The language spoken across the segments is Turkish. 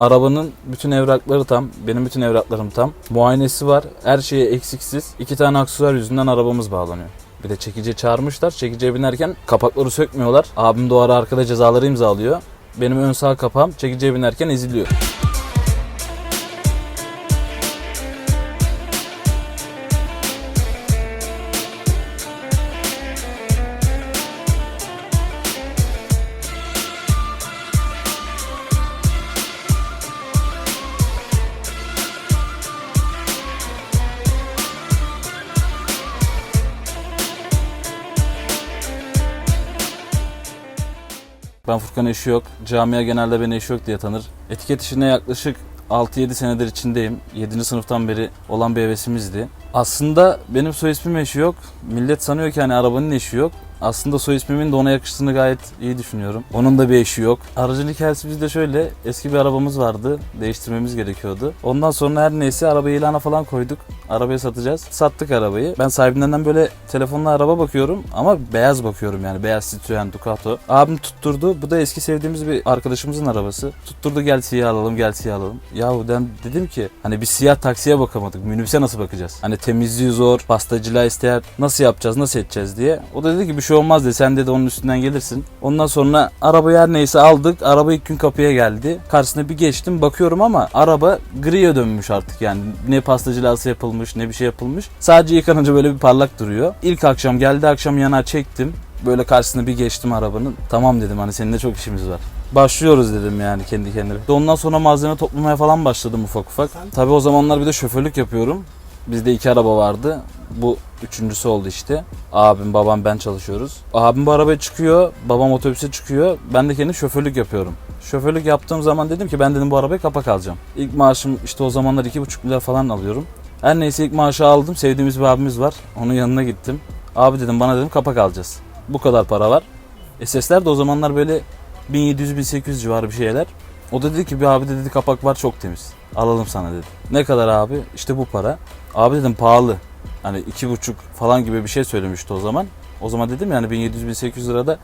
Arabanın bütün evrakları tam, benim bütün evraklarım tam. Muayenesi var, her şeyi eksiksiz. İki tane aksesuar yüzünden arabamız bağlanıyor. Bir de çekici çağırmışlar. Çekiciye binerken kapakları sökmüyorlar. Abim de o ara arkada cezaları imzalıyor. Benim ön sağ kapağım çekiciye binerken eziliyor. Ben Furkan eşi yok. Camia genelde beni eşi yok diye tanır. Etiket işine yaklaşık 6-7 senedir içindeyim. 7. sınıftan beri olan bir hevesimizdi. Aslında benim soy ismim eşi yok. Millet sanıyor ki hani arabanın eşi yok. Aslında soy ismimin de ona yakıştığını gayet iyi düşünüyorum. Onun da bir eşi yok. Aracın hikayesi bizde şöyle. Eski bir arabamız vardı. Değiştirmemiz gerekiyordu. Ondan sonra her neyse arabayı ilana falan koyduk. Arabayı satacağız. Sattık arabayı. Ben sahibinden böyle telefonla araba bakıyorum ama beyaz bakıyorum yani. Beyaz Citroen Ducato. Abim tutturdu. Bu da eski sevdiğimiz bir arkadaşımızın arabası. Tutturdu gel siyah alalım gel siyah alalım. Yahu ben dedim ki hani bir siyah taksiye bakamadık. Minibüse nasıl bakacağız? Hani temizliği zor, pastacılığa isteyen nasıl yapacağız, nasıl edeceğiz diye. O da dedi ki bir şey olmaz dedi. Sen dedi onun üstünden gelirsin. Ondan sonra arabayı her neyse aldık. Araba ilk gün kapıya geldi. Karşısına bir geçtim bakıyorum ama araba griye dönmüş artık yani. Ne pastacılası yapılmış ne bir şey yapılmış. Sadece yıkanınca böyle bir parlak duruyor. İlk akşam geldi akşam yana çektim. Böyle karşısına bir geçtim arabanın. Tamam dedim hani seninle çok işimiz var. Başlıyoruz dedim yani kendi kendime. Ondan sonra malzeme toplamaya falan başladım ufak ufak. Tabii o zamanlar bir de şoförlük yapıyorum. Bizde iki araba vardı. Bu üçüncüsü oldu işte. Abim, babam, ben çalışıyoruz. Abim bu arabaya çıkıyor, babam otobüse çıkıyor. Ben de kendim şoförlük yapıyorum. Şoförlük yaptığım zaman dedim ki ben dedim bu arabaya kapak alacağım. İlk maaşım işte o zamanlar iki buçuk milyar falan alıyorum. Her neyse ilk maaşı aldım. Sevdiğimiz bir abimiz var. Onun yanına gittim. Abi dedim bana dedim kapak alacağız. Bu kadar para var. SS'ler de o zamanlar böyle 1700-1800 civarı bir şeyler. O da dedi ki bir abi de dedi kapak var çok temiz. Alalım sana dedi. Ne kadar abi? İşte bu para. Abi dedim pahalı. Hani iki buçuk falan gibi bir şey söylemişti o zaman. O zaman dedim yani 1700-1800 lirada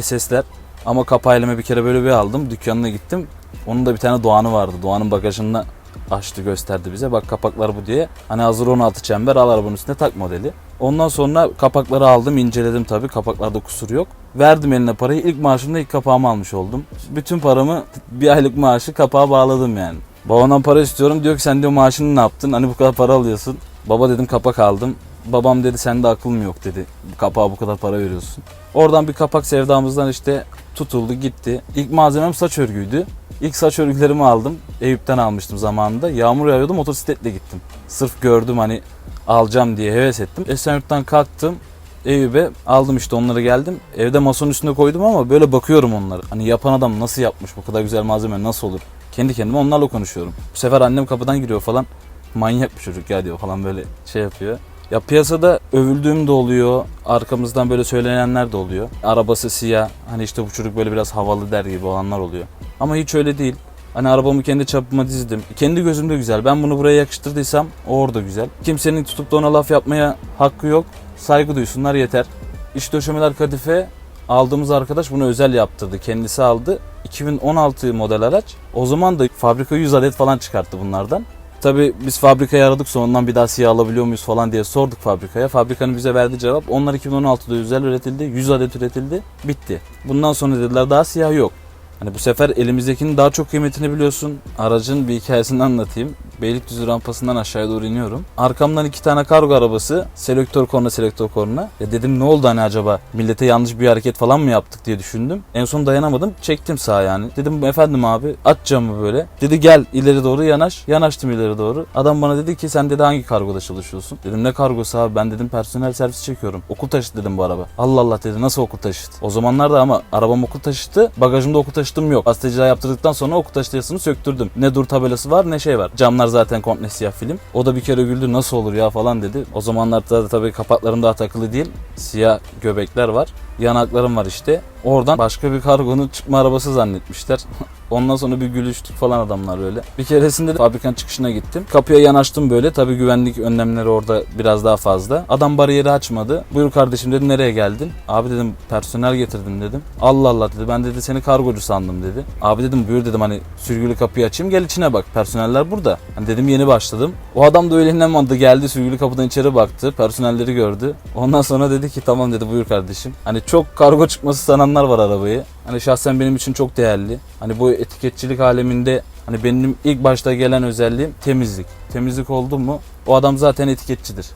SS'ler. Ama kapağıyla bir kere böyle bir aldım. Dükkanına gittim. Onun da bir tane Doğan'ı vardı. Doğan'ın bagajında açtı gösterdi bize. Bak kapaklar bu diye. Hani hazır 16 çember al arabanın üstüne tak modeli. Ondan sonra kapakları aldım inceledim tabii. Kapaklarda kusur yok. Verdim eline parayı. İlk maaşımda ilk kapağımı almış oldum. Bütün paramı bir aylık maaşı kapağa bağladım yani. Babamdan para istiyorum. Diyor ki sen diyor maaşını ne yaptın? Hani bu kadar para alıyorsun. Baba dedim kapak aldım. Babam dedi sende akıl mı yok dedi. Kapağa bu kadar para veriyorsun. Oradan bir kapak sevdamızdan işte tutuldu gitti. İlk malzemem saç örgüydü. İlk saç örgülerimi aldım. Eyüp'ten almıştım zamanında. Yağmur yağıyordu motosikletle gittim. Sırf gördüm hani alacağım diye heves ettim. Esenyurt'tan kalktım. Eyüp'e aldım işte onları geldim. Evde masanın üstüne koydum ama böyle bakıyorum onlara. Hani yapan adam nasıl yapmış bu kadar güzel malzeme nasıl olur? Kendi kendime onlarla konuşuyorum. Bu sefer annem kapıdan giriyor falan. Manyak bir çocuk ya diyor falan böyle şey yapıyor. Ya piyasada övüldüğüm de oluyor. Arkamızdan böyle söylenenler de oluyor. Arabası siyah. Hani işte bu çocuk böyle biraz havalı der gibi olanlar oluyor. Ama hiç öyle değil. Hani arabamı kendi çapıma dizdim. Kendi gözümde güzel. Ben bunu buraya yakıştırdıysam o orada güzel. Kimsenin tutup da ona laf yapmaya hakkı yok. Saygı duysunlar yeter. İş döşemeler kadife aldığımız arkadaş bunu özel yaptırdı. Kendisi aldı. 2016 model araç. O zaman da fabrika 100 adet falan çıkarttı bunlardan. Tabii biz fabrikayı aradık sonundan bir daha siyah alabiliyor muyuz falan diye sorduk fabrikaya. Fabrikanın bize verdiği cevap onlar 2016'da özel üretildi. 100 adet üretildi. Bitti. Bundan sonra dediler daha siyah yok. Hani bu sefer elimizdekinin daha çok kıymetini biliyorsun. Aracın bir hikayesini anlatayım. Beylikdüzü rampasından aşağıya doğru iniyorum. Arkamdan iki tane kargo arabası. Selektör korna selektör korna. Ya dedim ne oldu hani acaba? Millete yanlış bir hareket falan mı yaptık diye düşündüm. En son dayanamadım. Çektim sağa yani. Dedim efendim abi aç camı böyle. Dedi gel ileri doğru yanaş. Yanaştım ileri doğru. Adam bana dedi ki sen dedi hangi kargoda çalışıyorsun? Dedim ne kargosu abi? Ben dedim personel servis çekiyorum. Okul taşıt dedim bu araba. Allah Allah dedi nasıl okul taşıt? O zamanlarda ama arabam okul taşıtı. Bagajımda okul taşıtım yok. Gazeteciliği yaptırdıktan sonra okul taşıtı yazısını söktürdüm. Ne dur tabelası var ne şey var. Camlar zaten komple siyah film. O da bir kere güldü nasıl olur ya falan dedi. O zamanlarda da tabii kapaklarım daha takılı değil. Siyah göbekler var. Yanaklarım var işte. Oradan başka bir kargonun çıkma arabası zannetmişler. Ondan sonra bir gülüştük falan adamlar böyle. Bir keresinde de fabrikanın çıkışına gittim. Kapıya yanaştım böyle. Tabii güvenlik önlemleri orada biraz daha fazla. Adam bariyeri açmadı. Buyur kardeşim dedi nereye geldin? Abi dedim personel getirdim dedim. Allah Allah dedi. Ben dedi seni kargocu sandım dedi. Abi dedim buyur dedim hani sürgülü kapıyı açayım gel içine bak. Personeller burada. Hani dedim yeni başladım. O adam da öyle inanmadı. Geldi sürgülü kapıdan içeri baktı. Personelleri gördü. Ondan sonra dedi ki tamam dedi buyur kardeşim. Hani çok kargo çıkması sananlar var arabayı. Hani şahsen benim için çok değerli. Hani bu etiketçilik aleminde hani benim ilk başta gelen özelliğim temizlik. Temizlik oldu mu o adam zaten etiketçidir.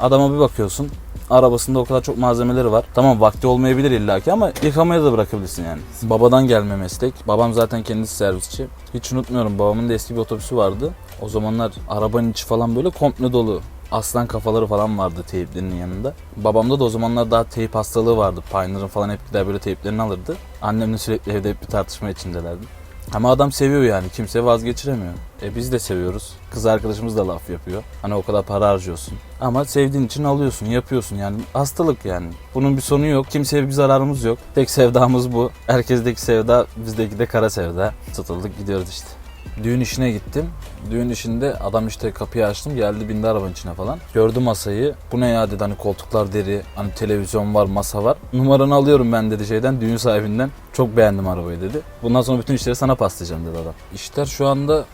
Adama bir bakıyorsun arabasında o kadar çok malzemeleri var. Tamam vakti olmayabilir illaki ama yıkamaya da bırakabilirsin yani. Babadan gelme meslek. Babam zaten kendisi servisçi. Hiç unutmuyorum babamın da eski bir otobüsü vardı. O zamanlar arabanın içi falan böyle komple dolu. Aslan kafaları falan vardı teyplerinin yanında. Babamda da o zamanlar daha teyp hastalığı vardı. Pioneer'ın falan hep gider böyle teyplerini alırdı. Annemle sürekli evde hep bir tartışma içindelerdi. Ama adam seviyor yani. Kimse vazgeçiremiyor. E biz de seviyoruz. Kız arkadaşımız da laf yapıyor. Hani o kadar para harcıyorsun. Ama sevdiğin için alıyorsun, yapıyorsun yani. Hastalık yani. Bunun bir sonu yok. Kimseye bir zararımız yok. Tek sevdamız bu. Herkesteki sevda, bizdeki de kara sevda. Tutuldık gidiyoruz işte. Düğün işine gittim. Düğün işinde adam işte kapıyı açtım geldi bindi arabanın içine falan. Gördü masayı. Bu ne ya dedi hani koltuklar deri, hani televizyon var, masa var. Numaranı alıyorum ben dedi şeyden düğün sahibinden. Çok beğendim arabayı dedi. Bundan sonra bütün işleri sana paslayacağım dedi adam. İşler şu anda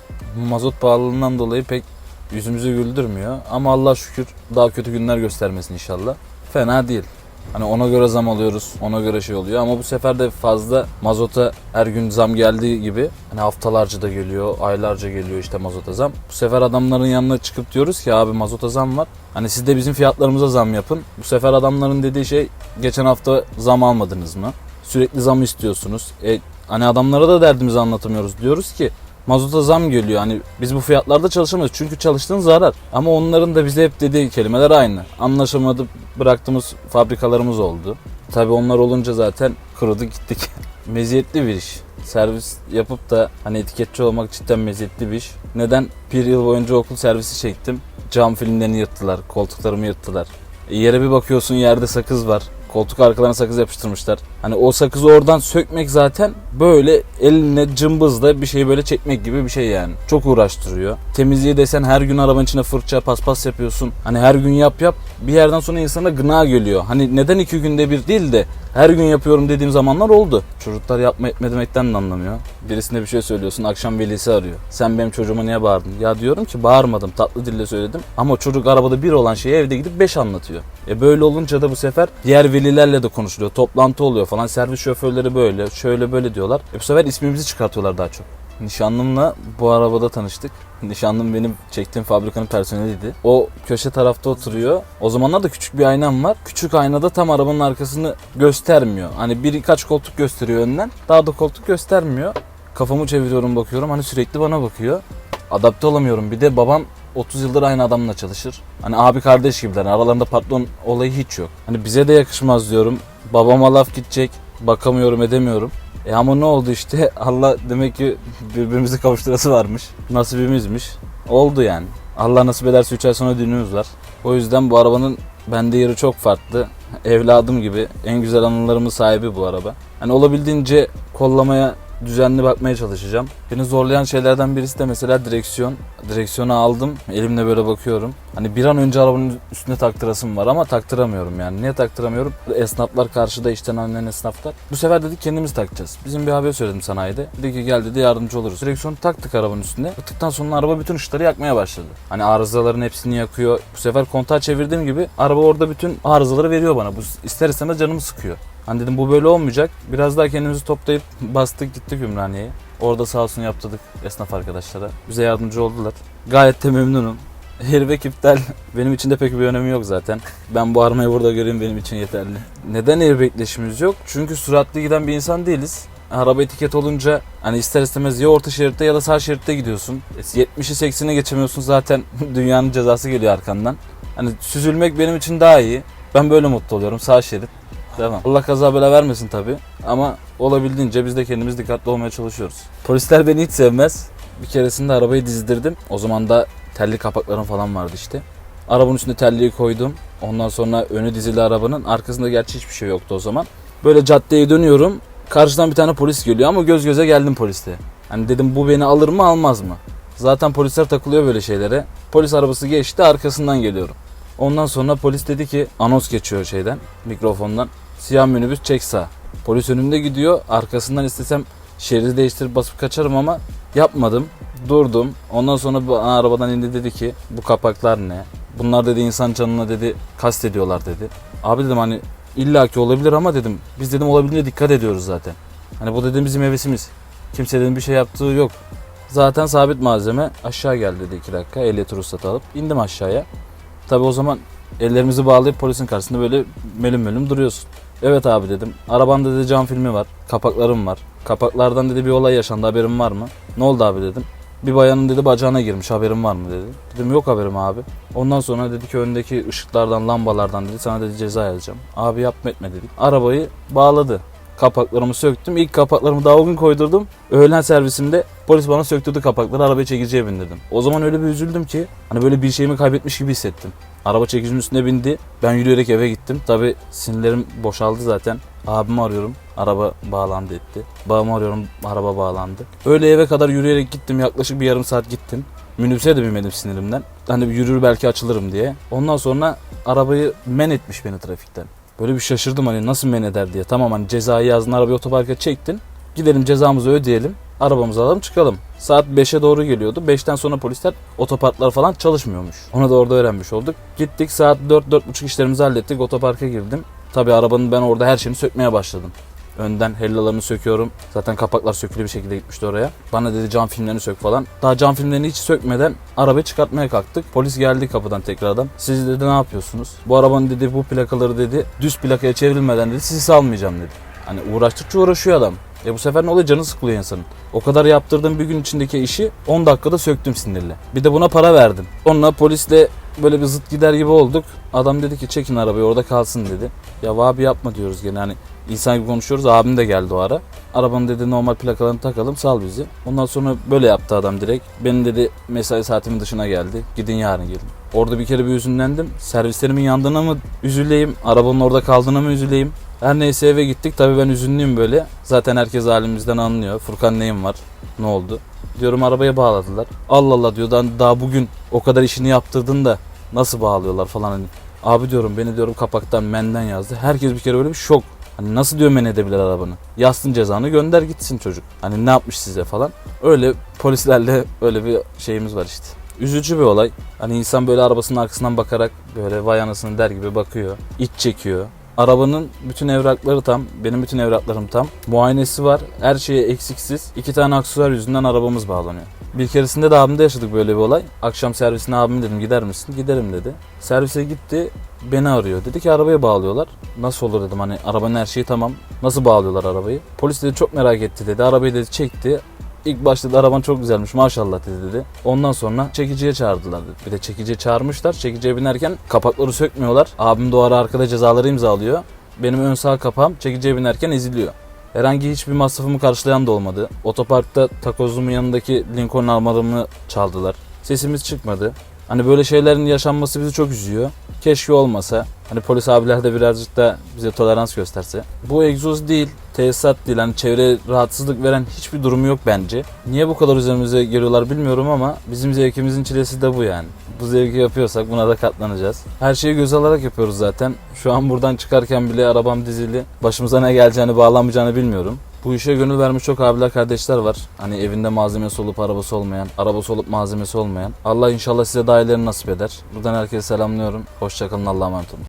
mazot pahalılığından dolayı pek yüzümüzü güldürmüyor. Ama Allah şükür daha kötü günler göstermesin inşallah. Fena değil. Hani ona göre zam alıyoruz, ona göre şey oluyor ama bu sefer de fazla mazota her gün zam geldiği gibi hani haftalarca da geliyor, aylarca geliyor işte mazota zam. Bu sefer adamların yanına çıkıp diyoruz ki abi mazota zam var. Hani siz de bizim fiyatlarımıza zam yapın. Bu sefer adamların dediği şey geçen hafta zam almadınız mı? Sürekli zam istiyorsunuz. E, hani adamlara da derdimizi anlatamıyoruz. Diyoruz ki mazota zam geliyor. Hani biz bu fiyatlarda çalışamayız. Çünkü çalıştığın zarar. Ama onların da bize hep dediği kelimeler aynı. Anlaşamadı bıraktığımız fabrikalarımız oldu. Tabii onlar olunca zaten kurudu gittik. meziyetli bir iş. Servis yapıp da hani etiketçi olmak cidden meziyetli bir iş. Neden? Bir yıl boyunca okul servisi çektim. Cam filmlerini yırttılar, koltuklarımı yırttılar. E, yere bir bakıyorsun yerde sakız var. Koltuk arkalarına sakız yapıştırmışlar. Hani o sakızı oradan sökmek zaten böyle eline cımbızla bir şeyi böyle çekmek gibi bir şey yani. Çok uğraştırıyor. Temizliği desen her gün arabanın içine fırça paspas yapıyorsun. Hani her gün yap yap bir yerden sonra insana gına geliyor. Hani neden iki günde bir değil de her gün yapıyorum dediğim zamanlar oldu. Çocuklar yapma etme demekten de anlamıyor. Birisine bir şey söylüyorsun akşam velisi arıyor. Sen benim çocuğuma niye bağırdın? Ya diyorum ki bağırmadım tatlı dille söyledim. Ama çocuk arabada bir olan şeyi evde gidip beş anlatıyor. E böyle olunca da bu sefer diğer velilerle de konuşuluyor. Toplantı oluyor falan. Servis şoförleri böyle şöyle böyle diyorlar. E bu sefer ismimizi çıkartıyorlar daha çok. Nişanlımla bu arabada tanıştık. Nişanlım benim çektiğim fabrikanın personeliydi. O köşe tarafta oturuyor. O zamanlar da küçük bir aynam var. Küçük aynada tam arabanın arkasını göstermiyor. Hani birkaç koltuk gösteriyor önden. Daha da koltuk göstermiyor. Kafamı çeviriyorum bakıyorum hani sürekli bana bakıyor. Adapte olamıyorum. Bir de babam 30 yıldır aynı adamla çalışır. Hani abi kardeş gibiler. Aralarında patron olayı hiç yok. Hani bize de yakışmaz diyorum. Babama laf gidecek. Bakamıyorum edemiyorum. E ama ne oldu işte Allah demek ki birbirimizi kavuşturası varmış. Nasibimizmiş. Oldu yani. Allah nasip ederse 3 ay sonra düğünümüz var. O yüzden bu arabanın bende yeri çok farklı. Evladım gibi en güzel anılarımın sahibi bu araba. Hani olabildiğince kollamaya düzenli bakmaya çalışacağım. Beni zorlayan şeylerden birisi de mesela direksiyon. Direksiyonu aldım. Elimle böyle bakıyorum. Hani bir an önce arabanın üstüne taktırasım var ama taktıramıyorum yani. Niye taktıramıyorum? Esnaflar karşıda işten anlayan esnaflar. Bu sefer dedik kendimiz takacağız. Bizim bir haber söyledim sanayide. Dedi ki gel dedi yardımcı oluruz. Direksiyonu taktık arabanın üstüne. Taktıktan sonra araba bütün ışıkları yakmaya başladı. Hani arızaların hepsini yakıyor. Bu sefer kontağı çevirdiğim gibi araba orada bütün arızaları veriyor bana. Bu ister istemez canımı sıkıyor. Hani dedim bu böyle olmayacak. Biraz daha kendimizi toplayıp bastık gittik Ümraniye'ye. Orada sağ olsun yaptırdık esnaf arkadaşlara. Bize yardımcı oldular. Gayet de memnunum. Airbag iptal benim için de pek bir önemi yok zaten. Ben bu armayı burada göreyim benim için yeterli. Neden airbagleşimiz yok? Çünkü süratli giden bir insan değiliz. Araba etiket olunca hani ister istemez ya orta şeritte ya da sağ şeritte gidiyorsun. E, 70'i 80'e geçemiyorsun zaten dünyanın cezası geliyor arkandan. Hani süzülmek benim için daha iyi. Ben böyle mutlu oluyorum sağ şerit. Devam. Allah kaza bela vermesin tabi. Ama olabildiğince biz de kendimiz dikkatli olmaya çalışıyoruz. Polisler beni hiç sevmez. Bir keresinde arabayı dizdirdim. O zaman da telli kapaklarım falan vardı işte. Arabanın üstüne telliyi koydum. Ondan sonra önü dizili arabanın. Arkasında gerçi hiçbir şey yoktu o zaman. Böyle caddeye dönüyorum. Karşıdan bir tane polis geliyor ama göz göze geldim poliste. Hani dedim bu beni alır mı almaz mı? Zaten polisler takılıyor böyle şeylere. Polis arabası geçti arkasından geliyorum. Ondan sonra polis dedi ki anons geçiyor şeyden mikrofondan. Siyah minibüs çek sağ. Polis önümde gidiyor. Arkasından istesem şeridi değiştirip basıp kaçarım ama yapmadım. Durdum. Ondan sonra bu arabadan indi dedi ki bu kapaklar ne? Bunlar dedi insan canına dedi kastediyorlar dedi. Abi dedim hani illaki olabilir ama dedim biz dedim olabildiğince dikkat ediyoruz zaten. Hani bu dedim bizim hevesimiz. Kimse dedim bir şey yaptığı yok. Zaten sabit malzeme aşağı gel dedi iki dakika ehliyet ruhsatı alıp indim aşağıya. Tabi o zaman ellerimizi bağlayıp polisin karşısında böyle melüm melüm duruyorsun. Evet abi dedim. Arabanda dedi cam filmi var. Kapaklarım var. Kapaklardan dedi bir olay yaşandı haberin var mı? Ne oldu abi dedim. Bir bayanın dedi bacağına girmiş haberin var mı dedi. Dedim yok haberim abi. Ondan sonra dedi ki öndeki ışıklardan lambalardan dedi sana dedi ceza yazacağım. Abi yapma etme dedik. Arabayı bağladı. Kapaklarımı söktüm. İlk kapaklarımı daha o gün koydurdum. Öğlen servisinde polis bana söktürdü kapakları arabaya çekiciye bindirdim. O zaman öyle bir üzüldüm ki hani böyle bir şeyimi kaybetmiş gibi hissettim. Araba çekicinin üstüne bindi. Ben yürüyerek eve gittim. Tabi sinirlerim boşaldı zaten. Abimi arıyorum. Araba bağlandı etti. Babamı arıyorum. Araba bağlandı. Öyle eve kadar yürüyerek gittim. Yaklaşık bir yarım saat gittim. Minibüse de binmedim sinirimden. Hani yürür belki açılırım diye. Ondan sonra arabayı men etmiş beni trafikten. Böyle bir şaşırdım hani nasıl men eder diye. Tamam hani cezayı yazdın arabayı otoparka çektin. Gidelim cezamızı ödeyelim. Arabamızı alalım çıkalım. Saat 5'e doğru geliyordu. 5'ten sonra polisler otoparklar falan çalışmıyormuş. Onu da orada öğrenmiş olduk. Gittik saat 4-4.30 işlerimizi hallettik. Otoparka girdim. Tabi arabanın ben orada her şeyini sökmeye başladım. Önden hellalarını söküyorum. Zaten kapaklar sökülü bir şekilde gitmişti oraya. Bana dedi cam filmlerini sök falan. Daha cam filmlerini hiç sökmeden arabayı çıkartmaya kalktık. Polis geldi kapıdan tekrardan. Siz dedi ne yapıyorsunuz? Bu arabanın dedi bu plakaları dedi düz plakaya çevrilmeden dedi sizi salmayacağım dedi. Hani uğraştıkça uğraşıyor adam. E bu sefer ne oluyor canı sıkılıyor insanın. O kadar yaptırdığım bir gün içindeki işi 10 dakikada söktüm sinirle. Bir de buna para verdim. Sonra polisle böyle bir zıt gider gibi olduk. Adam dedi ki çekin arabayı orada kalsın dedi. Ya abi yapma diyoruz gene hani insan gibi konuşuyoruz. Abim de geldi o ara. Arabanın dedi normal plakalarını takalım sal bizi. Ondan sonra böyle yaptı adam direkt. Benim dedi mesai saatimin dışına geldi. Gidin yarın gelin. Orada bir kere bir üzünlendim. Servislerimin yandığına mı üzüleyim? Arabanın orada kaldığına mı üzüleyim? Her neyse eve gittik. Tabii ben üzünlüyüm böyle. Zaten herkes halimizden anlıyor. Furkan neyim var? Ne oldu? Diyorum arabaya bağladılar. Allah Allah diyor daha, bugün o kadar işini yaptırdın da nasıl bağlıyorlar falan hani. Abi diyorum beni diyorum kapaktan menden yazdı. Herkes bir kere öyle bir şok. Hani nasıl diyor men edebilir arabanı? Yazsın cezanı gönder gitsin çocuk. Hani ne yapmış size falan. Öyle polislerle öyle bir şeyimiz var işte. Üzücü bir olay. Hani insan böyle arabasının arkasından bakarak böyle vay anasını der gibi bakıyor. İç çekiyor. Arabanın bütün evrakları tam. Benim bütün evraklarım tam. Muayenesi var. Her şeye eksiksiz. İki tane aksesuar yüzünden arabamız bağlanıyor. Bir keresinde de abimde yaşadık böyle bir olay. Akşam servisine abim dedim gider misin? Giderim dedi. Servise gitti. Beni arıyor. Dedi ki arabaya bağlıyorlar. Nasıl olur dedim hani arabanın her şeyi tamam. Nasıl bağlıyorlar arabayı? Polis dedi çok merak etti dedi. Arabayı dedi çekti. İlk başta da araban çok güzelmiş maşallah dedi dedi. Ondan sonra çekiciye çağırdılar dedi. Bir de çekiciye çağırmışlar. Çekiciye binerken kapakları sökmüyorlar. Abim de o ara arkada cezaları imzalıyor. Benim ön sağ kapağım çekiciye binerken eziliyor. Herhangi hiçbir masrafımı karşılayan da olmadı. Otoparkta takozumun yanındaki Lincoln armalarımı çaldılar. Sesimiz çıkmadı. Hani böyle şeylerin yaşanması bizi çok üzüyor. Keşke olmasa. Hani polis abiler de birazcık da bize tolerans gösterse. Bu egzoz değil, tesisat değil. Hani çevreye rahatsızlık veren hiçbir durumu yok bence. Niye bu kadar üzerimize geliyorlar bilmiyorum ama bizim zevkimizin çilesi de bu yani. Bu zevki yapıyorsak buna da katlanacağız. Her şeyi göz alarak yapıyoruz zaten. Şu an buradan çıkarken bile arabam dizili. Başımıza ne geleceğini bağlanmayacağını bilmiyorum. Bu işe gönül vermiş çok abiler kardeşler var. Hani evinde malzemesi olup arabası olmayan, arabası olup malzemesi olmayan. Allah inşallah size daha nasip eder. Buradan herkese selamlıyorum. Hoşçakalın Allah'a emanet olun.